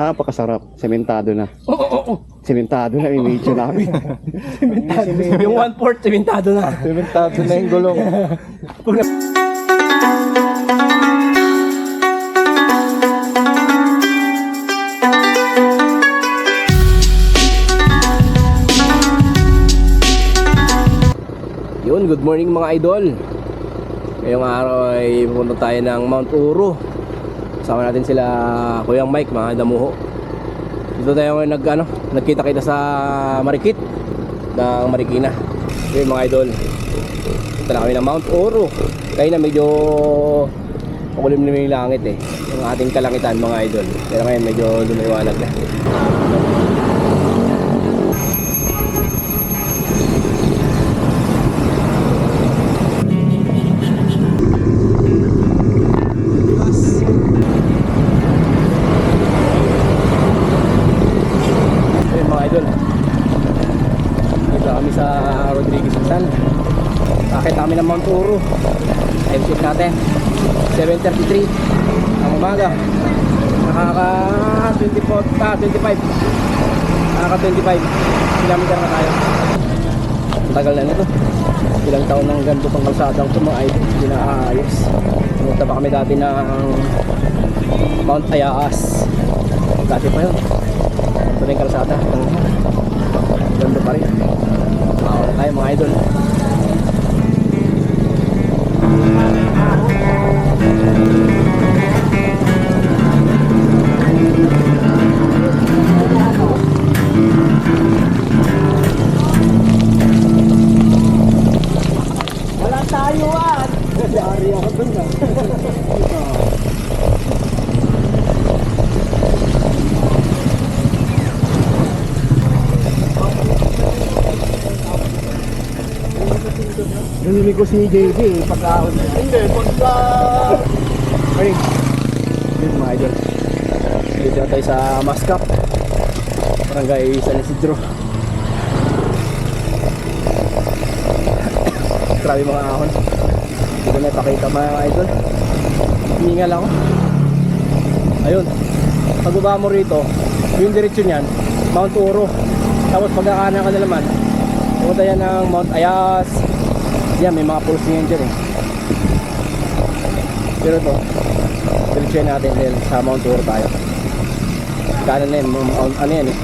Napakasarap. Sementado na. Oo, oo, oo. Sementado na yung video namin. Yung one-fourth, simentado na. Sementado na yung gulong. Yun, good morning mga idol. Ngayong araw ay pupunta tayo ng Mount Uro. Kasama natin sila Kuyang Mike, mga damuho. Dito tayo ngayon nag, ano, nagkita-kita sa Marikit ng Marikina. Yun mga idol. Punta na kami ng Mount Uro. Kaya na medyo makulim-lim yung langit eh. Yung ating kalangitan mga idol. Pero ngayon medyo lumiwanag na. Kami ng Mount Oro. Time check natin. 7.33 ang umaga. Nakaka 24, ah, 25. Nakaka 25 kilometer na tayo. Ang tagal na nito. Ilang taon nang ganito pang kalsadang ito mga idol. Hindi naaayos. Pumunta pa kami dati ng Mount Ayaas. Dati pa yun. Ito na yung kalsada. Ganda pa rin. Makawa na tayo mga idol. Wala tayo ah! Yari ako dun ah. Narinig ko si JB, pagkaon niya. Hindi, pagka... Ay, yun mga idol. Dito na tayo sa Mascap. Barangay San Isidro. Grabe mga ahon. Hindi ko na ipakita mga idol. Hiningal ako. Ayun. Pagbaba mo rito, yung diretsyon yan, Mount Oro. Tapos pagkakanan ka na naman, pumunta yan ng Mount Ayas. Yan, may mga pulse yan dyan eh. Pero to, diretsyon natin dahil sa Mount Oro tayo. Kanan na yun, Mount, ano yan eh.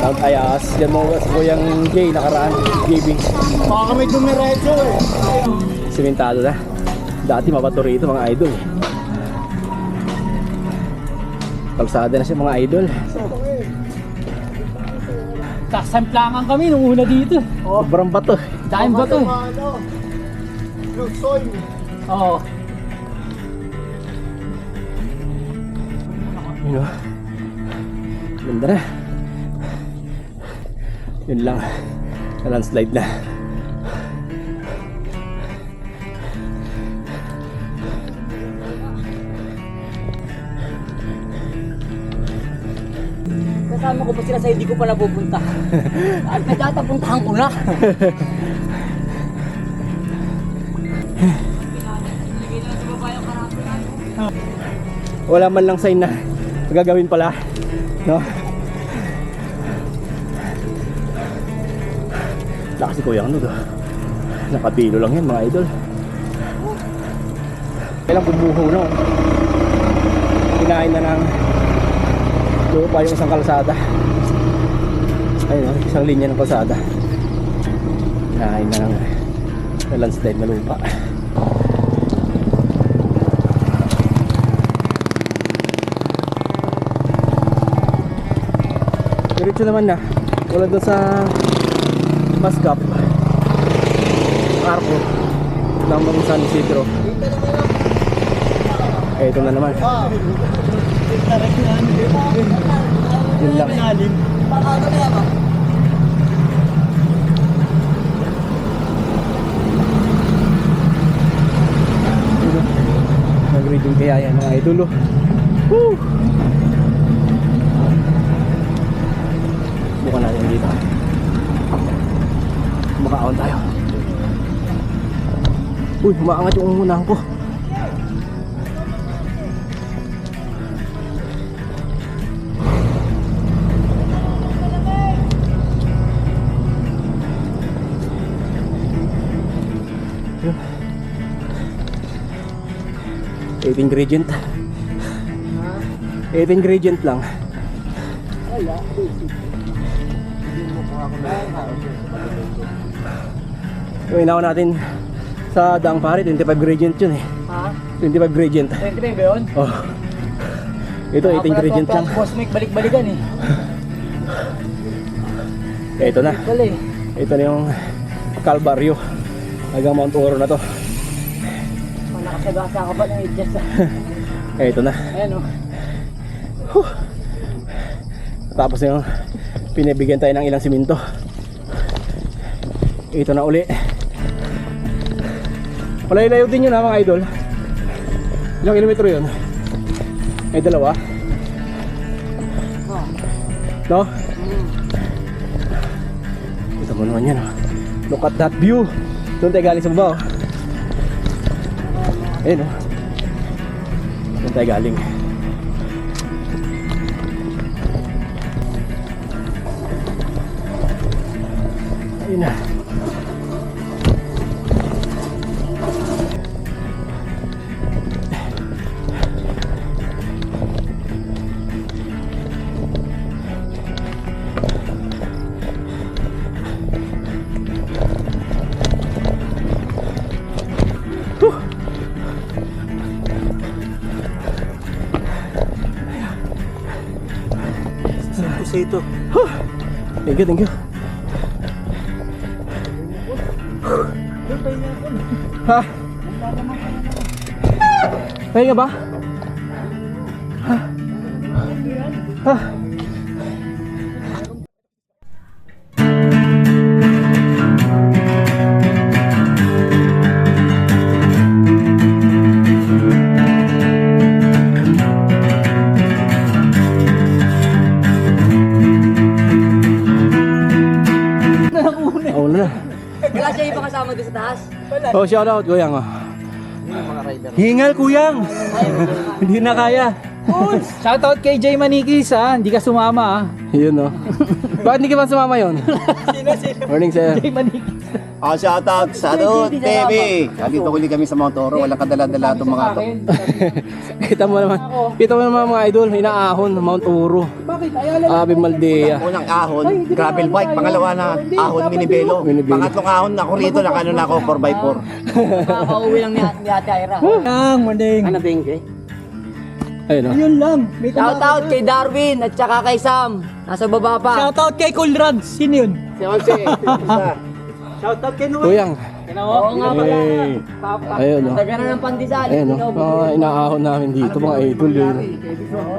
Mount Ayas. Yan mo sa kuyang Jay, nakaraan, JB. Baka kami dumiretso eh. Simentado na. Dati mabato rito mga idol. Kalsada na siya mga idol. Kasamplangan kami nung una dito. Sobrang bato. Dahil ba to? eh? Ano? Lutsoy. Oo. Yun o. Ganda na. Yun lang. Na-landslide na. Kasama ko pa sila sa hindi ko pa napupunta. At nagtatapuntahan ko na. Wala man lang sign na gagawin pala. No? Lakas si Kuya ano do. Nakabilo lang yan mga idol. Kailang bumuho na. Kinain na ng lupa yung isang kalsada. Ayun, oh, isang linya ng kalsada. Kinain na ng na landslide na lupa. Diretso naman na. Wala doon sa Mascap. Carpo. Lamang San Isidro. Eh, ito na naman. Yun lang. Nag-reading kaya yan mga idolo. Woo! Bukan natin dito. Makaon tayo. Uy, umaangat yung umunang ko. 8 ingredient. 8 ingredient lang. Yung inawa natin sa daang pare, 25 gradient yun eh. Ha? 25 gradient. 25 ba yun? Oh. Ito, 8 ingredient lang. Boss Mick, balik-balikan eh. Ito na. Wala. Ito na yung Calvario. Hanggang Mount Oro na to. Nakasagasa ka ba ng ah. Eh, ito na. Ayan oh. Tapos na yung pinibigyan tayo ng ilang siminto. Ito na uli. Malayo-layo din yun ha mga idol. Ilang kilometro yun? May dalawa? Oh. No? Mm. Ito mo naman yan. Look at that view. Doon tayo galing sa baba oh. Ayun oh. Doon tayo galing. Ayun na. Kasi ito. Thank you, thank you. Ha? Pahinga ba? Ha? Ha? Oh, shout out, Kuyang. Oh. Hingal, Kuyang. Hindi na kaya. Shoutout kay Jay Manikis ha, hindi ka sumama ha. Yun, oh. Bakit hindi ka ba sumama yun? Morning, sir. Jay Manikis. Ah, shout out sa ano, TV. Dito uli kami sa Mount Oro. Walang kadala-dala itong mga to. kita mo naman. Kita mo naman mga idol, inaahon Mount Uro. Bakit? Ay, alam Abi Maldea. Unang ahon, gravel bike. Pangalawa na ahon, minibelo. Minibelo. Pangatlong ahon, ako rito, nakano na ako, 4x4. Makakauwi lang ni, Ate Ira. lang, morning. Ano Bengke? Ayun, oh. Yun lang. May Shout out kay Darwin at saka kay Sam. Nasa baba pa. Shoutout kay Cool Drugs. Sino yun? Si Onse, Shoutout kay Noel. Kuyang. Oo nga pala. Hey. Ayun, oh. Taga na ng pandesal. Ayun, oh. Mga inaahon namin dito, mga idol. Yun.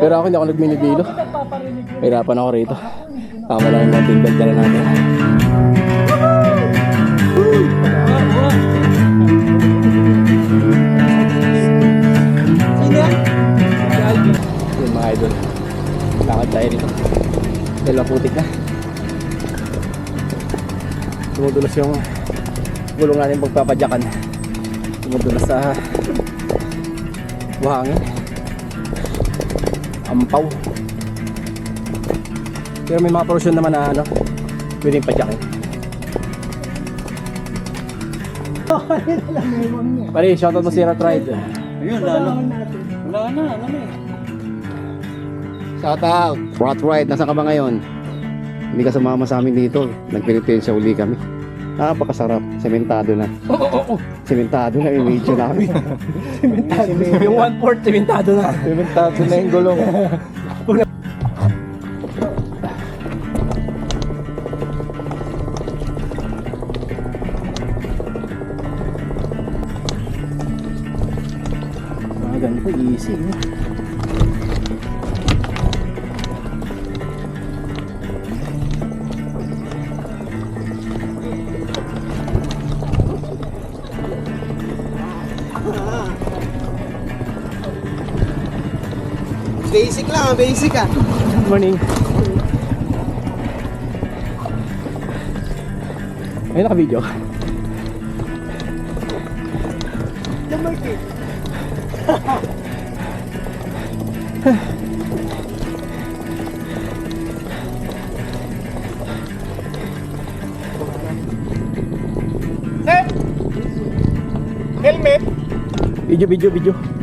Pero ako hindi ako nagminibilo. Hirapan ako rito. Tama lang yung mga dala natin. Sino putik na. Tumudulas yung gulong natin pagpapadyakan. Tumudulas sa buhangin. Ampaw. Pero may mga portion naman na ano, pwedeng padyakin. Pare, shoutout mo si Rat Ride. Ayun, lalo. Wala na, ano na eh. shout out. Rot Ride, nasa ka ba ngayon? Hindi ka sumama sa amin dito. Nagpinitensya uli kami. Napakasarap. Sementado na. Sementado na yung video namin. yung one fourth, simentado na. Sementado na yung gulong. Ah, ganito, easy. No? Basic lang, basic ah. Good morning. Ay, naka-video. Helmet! Video, video, video.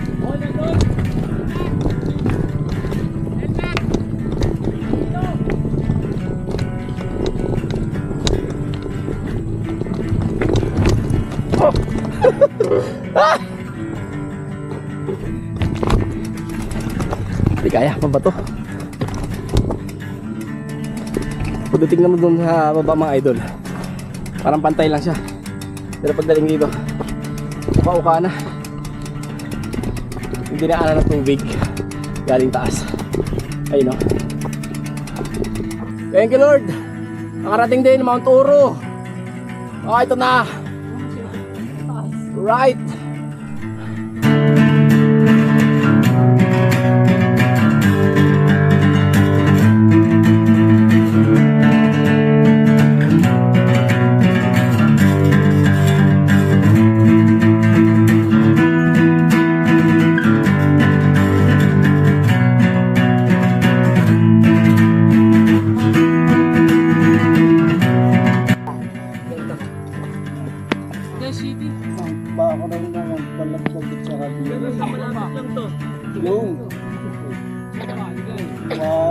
Hindi kaya, mabato. Kung tingnan mo dun sa baba mga idol, parang pantay lang siya. Pero pagdating dito, uka-uka na. Hindi na ng tubig galing taas. Ayun o. Thank you Lord. Nakarating din Mount Oro. Oh, ito na. Right.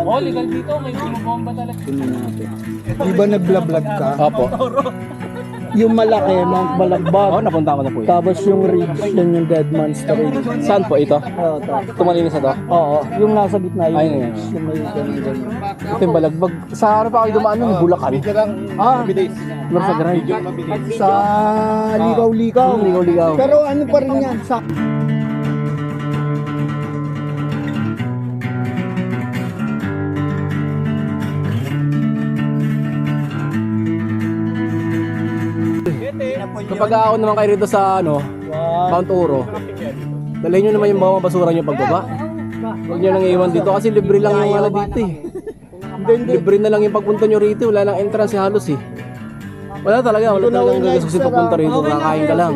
Oh, legal dito. May bumabomba talaga. Di ba nagblablag ka? Opo. Yung malaki, Mount Balagbag. Oh, napunta ko na po yun. Tapos yung ridge, yan yung Dead Man's Ridge. Saan po ito? Oo, to. Tumalinis na to? Oo, yung nasa gitna yung Ay, ridge. Yung may ganun. Ito yung balagbag. Sa harap ako dumaan nun, Bulacan. Ah, Meron sa grind. sa ligaw-ligaw. Ligaw-ligaw. Pero ano pa rin yan? Sa Kapag ako naman kayo rito sa ano, Mount Oro, dalhin nyo naman yung mga basura nyo pagbaba. Huwag nyo nang iwan dito kasi libre lang yung ano dito eh. Libre na lang yung pagpunta nyo rito, wala nang entrance halos eh. Wala talaga, wala talagang gagasusin pagpunta rito, kakain ka lang.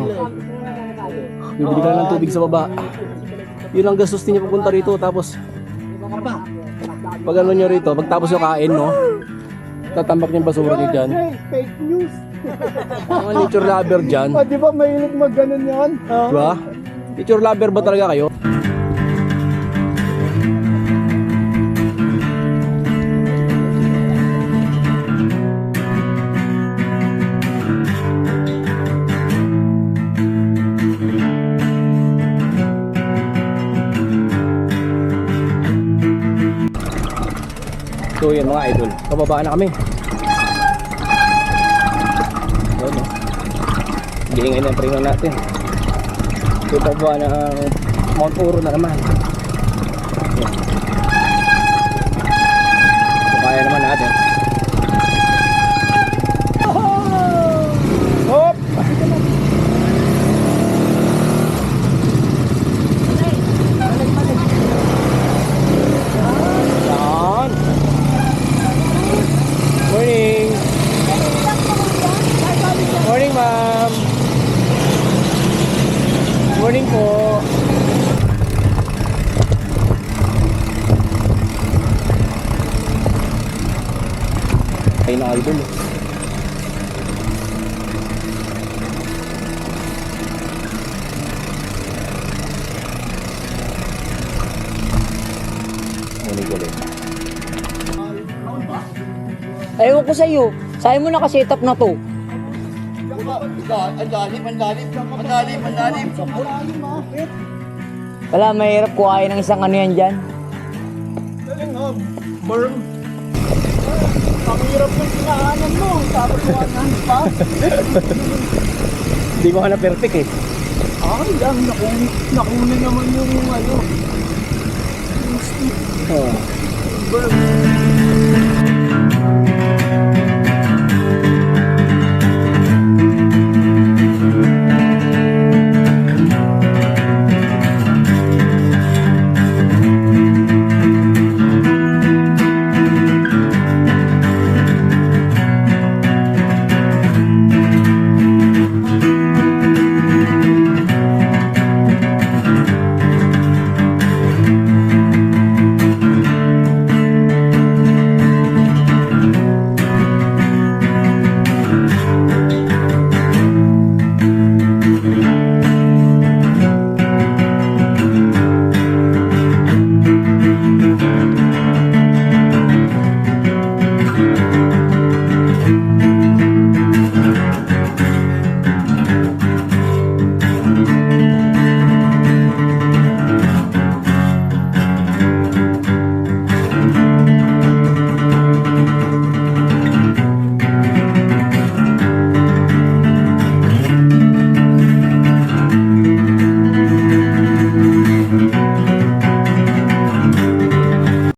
Bibili ka lang ng tubig sa baba. Yun ang gastos niyo pagpunta rito, tapos pag ano nyo rito, pagtapos nyo kain, no? Tatambak yung basura nyo dyan. Fake news. Mga nature lover dyan. Ah, di ba mahilig mag ganun yan? Ah. Diba? Nature lover ba talaga kayo? So yan mga idol, pababa na kami. Giingay na yung preno natin. Pababa na Mount Oro na naman. Yan. So, kaya naman natin. Hop! Yan. Morning. Morning, ma'am. Morning po. Ay na idol. eh. Ewan ko sa'yo. Sa'yo mo nakasetup na to. Wala, mahirap kuhain ng isang ano yan dyan. Ang sinaanan mo. Tapos wanan pa. Hindi ko ka na perfect eh. Ay, lang. Nakuna, nakuna naman yung ano. Oh. Berm.